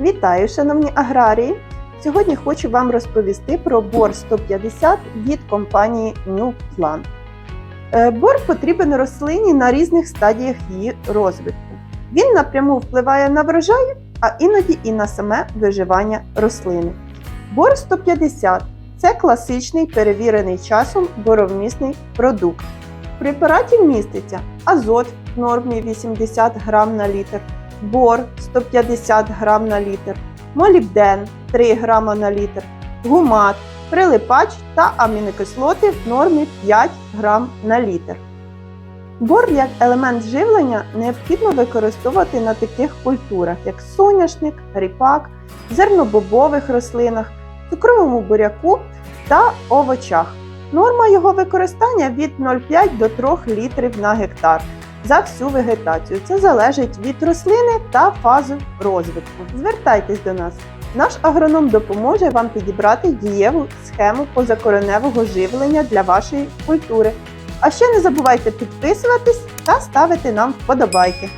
Вітаю, шановні аграрії! Сьогодні хочу вам розповісти про бор 150 від компанії New Plan. Е, Бор потрібен рослині на різних стадіях її розвитку. Він напряму впливає на врожай, а іноді і на саме виживання рослини. Бор 150 це класичний перевірений часом боровмісний продукт. В препараті міститься азот в нормі 80 грам на літр, бор 150 грам на літр, молібден 3 грама на літр, гумат, прилипач та амінокислоти в нормі 5 грам на літр. Бор як елемент живлення необхідно використовувати на таких культурах, як соняшник, ріпак, зернобобових рослинах, цукровому буряку та овочах. Норма його використання від 0,5 до 3 літрів на гектар за всю вегетацію. Це залежить від рослини та фази розвитку. Звертайтесь до нас. Наш агроном допоможе вам підібрати дієву схему позакореневого живлення для вашої культури. А ще не забувайте підписуватись та ставити нам вподобайки.